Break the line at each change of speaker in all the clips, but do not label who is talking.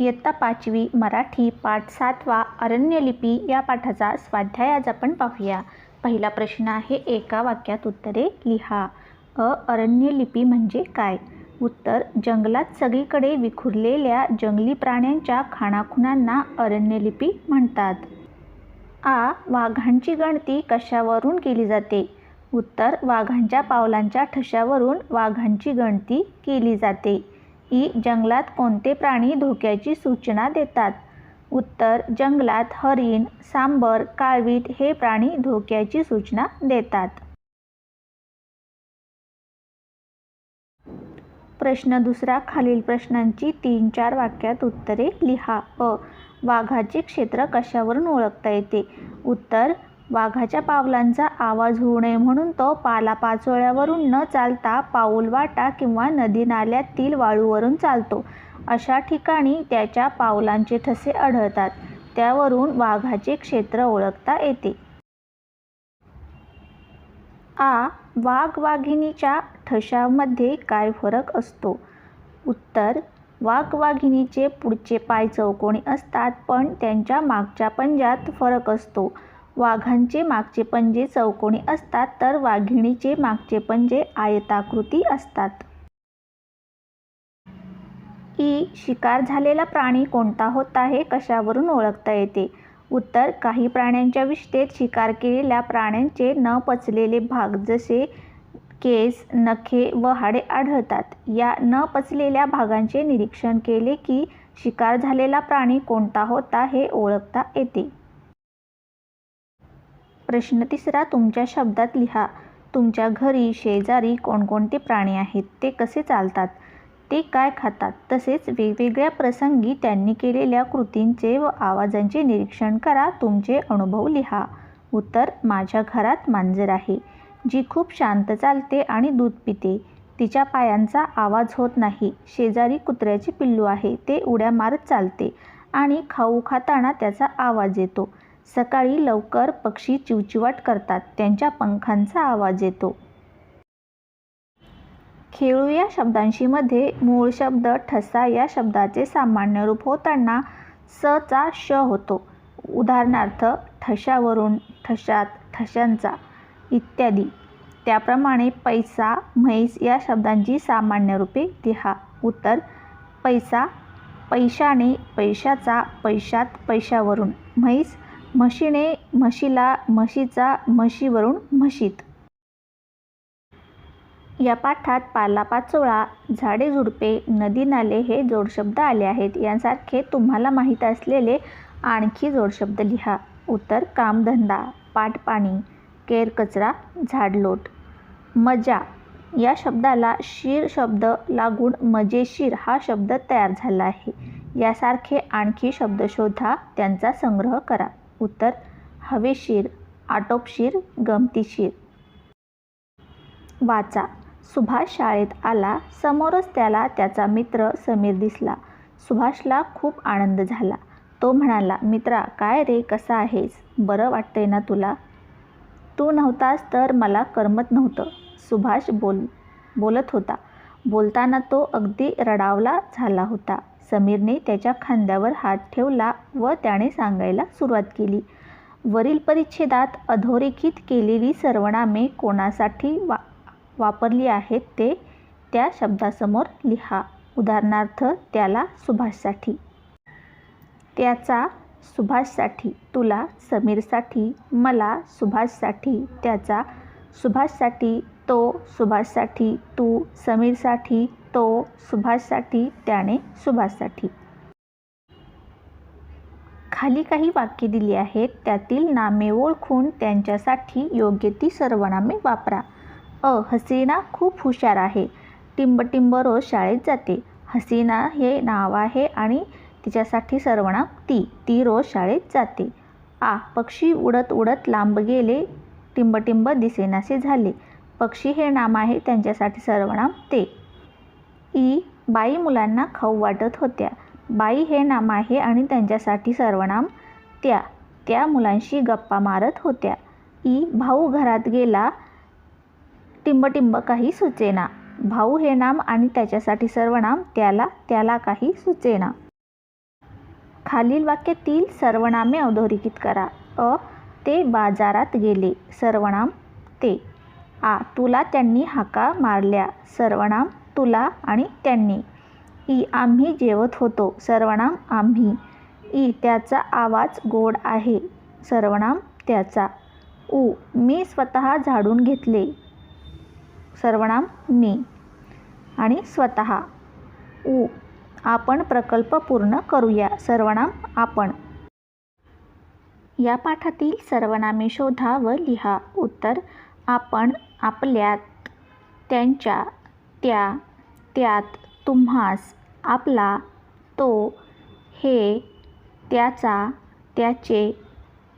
इयत्ता पाचवी मराठी पाठ सातवा अरण्यलिपी या पाठाचा स्वाध्याय आज आपण पाहूया. पहिला प्रश्न आहे एका वाक्यात उत्तरे लिहा. अ अरण्यलिपी म्हणजे काय? उत्तर जंगलात सगळीकडे विखुरलेल्या जंगली प्राण्यांच्या खाणाखुणांना अरण्यलिपी म्हणतात. आ वाघांची गणती कशावरून केली जाते? उत्तर वाघांच्या पावलांच्या ठशावरून वाघांची गणती केली जाते. ई जंगलात कोणते प्राणी धोक्याची सूचना देतात? उत्तर जंगलात हरिण सांबर काळवीट हे प्राणी धोक्याची सूचना देतात. प्रश्न दुसरा खालील प्रश्नांची तीन चार वाक्यात उत्तरे लिहा. अ. वाघाचे क्षेत्र कशावरून ओळखता येते? उत्तर वाघाच्या पावलांचा आवाज होऊ नये म्हणून तो पालापाचोळ्यावरून न चालता पाऊलवाटा किंवा नदी नाल्यातील वाळूवरून चालतो. अशा ठिकाणी त्याच्या पावलांचे ठसे आढळतात. त्यावरून वाघाचे क्षेत्र ओळखता येते. आ. वाघ वाघिणीच्या ठशामध्ये काय फरक असतो? उत्तर. वाघ वाघिणीचे पुढचे पाय चौकोनी असतात पण त्यांच्या मागच्या पंजात फरक असतो. वाघांचे मागचे पंजे चौकोनी असतात तर वाघिणीचे मागचे पंजे आयताकृती असतात. ई. शिकार झालेला प्राणी कोणता होता हे कशावरून ओळखता येते? उत्तर काही प्राण्यांच्या विष्ठेत शिकार केलेल्या प्राण्यांचे न पचलेले भाग जसे केस नखे व हाडे आढळतात. या न पचलेल्या भागांचे निरीक्षण केले की शिकार झालेला प्राणी कोणता होता हे ओळखता येते. प्रश्न तिसरा तुमच्या शब्दात लिहा. तुमच्या घरी शेजारी कोणकोणते प्राणी आहेत? ते कसे चालतात? ते काय खातात? तसेच वेगवेगळ्या प्रसंगी त्यांनी केलेल्या कृतींचे व आवाजांचे निरीक्षण करा. तुमचे अनुभव लिहा. उत्तर माझ्या घरात मांजर आहे. जी खूप शांत चालते आणि दूध पिते. तिच्या पायांचा आवाज होत नाही. शेजारी कुत्र्याचे पिल्लू आहे. ते उड्या मारत चालते आणि खाऊ खाताना त्याचा आवाज येतो. सकाळी लवकर पक्षी चिवचिवाट करतात. त्यांच्या पंखांचा आवाज येतो. खेळू या शब्दांशीमध्ये मूळ शब्द ठसा या शब्दाचे सामान्य रूप होताना स चा श होतो. उदाहरणार्थ ठशावरून ठशात ठशांचा इत्यादी. त्याप्रमाणे पैसा म्हैस या शब्दांची सामान्य रूपे. लिहा उत्तर पैसा पैशाने पैशाचा पैशात पैशावरून. म्हैस म्हशीने म्हशीला म्हशीचा म्हशीवरून म्हशीत. या पाठात पालापाचोळा झाडे झुडपे नदी नाले हे जोडशब्द आले आहेत. यांसारखे तुम्हाला माहीत असलेले आणखी जोडशब्द लिहा. उत्तर कामधंदा पाटपाणी केरकचरा झाडलोट. मजा. या शब्दाला शीर शब्द लागून मजेशीर हा शब्द तयार झाला आहे. यासारखे आणखी शब्द शोधा त्यांचा संग्रह करा. उत्तर हवेशीर आटोपशीर गमतीशीर वाचा. सुभाष शाळेत आला समोरच त्याला त्याचा मित्र समीर दिसला. सुभाषला खूप आनंद झाला. तो म्हणाला मित्रा काय रे कसा आहेस? बरं वाटतंय ना तुला? तू नव्हतास तर मला करमत नव्हतं. सुभाष बोल बोलत होता. बोलताना तो अगदी रडावला झाला होता. समीरने त्याच्या खांद्यावर हात ठेवला व त्याने सांगायला सुरुवात केली. वरील परिच्छेदात अधोरेखित केलेली सर्वनामे कोणासाठी वा वापरली आहेत ते त्या शब्दासमोर लिहा. उदाहरणार्थ त्याला सुभाषसाठी. त्याचा सुभाषसाठी तुला समीरसाठी मला सुभाषसाठी त्याचा सुभाषसाठी तो सुभाषसाठी तू समीरसाठी तो सुभाषसाठी त्याने सुभाषसाठी. खाली काही वाक्य दिली आहेत. त्यातील नामे ओळखून त्यांच्यासाठी योग्य ती सर्वनामे वापरा. अ. हसीना खूप हुशार आहे. टिंबटिंब रोज शाळेत जाते. हसीना हे नाव आहे आणि तिच्यासाठी सर्वनाम ती. ती रोज शाळेत जाते. आ. पक्षी उडत उडत लांब गेले. टिंबटिंब दिसेनासे झाले. पक्षी हे नाम आहे त्यांच्यासाठी सर्वनाम ते. ई बाई मुलांना खाऊ वाटत होत्या. बाई हे नाम आहे आणि त्यांच्यासाठी सर्वनाम त्या त्या मुलांशी गप्पा मारत होत्या. ई भाऊ घरात गेला टिंबटिंब काही सुचेना. भाऊ हे नाम आणि त्याच्यासाठी सर्वनाम त्याला त्याला काही सुचेना. खालील वाक्यातील सर्वनामे अधोरेखित करा. अ ते बाजारात गेले. सर्वनाम ते. आ तुला त्यांनी हाका मारल्या. सर्वनाम तुला आणि त्यांनी. ई आम्ही जेवत होतो. सर्वनाम आम्ही. ई त्याचा आवाज गोड आहे. सर्वनाम त्याचा. उ मी स्वतः झाडून घेतले. सर्वनाम मी. आणि स्वतः. उ आपण प्रकल्प पूर्ण करूया. सर्वनाम आपण. या पाठातील सर्वनामे शोधा व लिहा उत्तर आपण आपल्यात त्यांच्या त्या त्यात तुम्हास आपला तो हे त्याचा त्याचे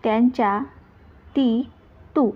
त्यांच्या ती तू.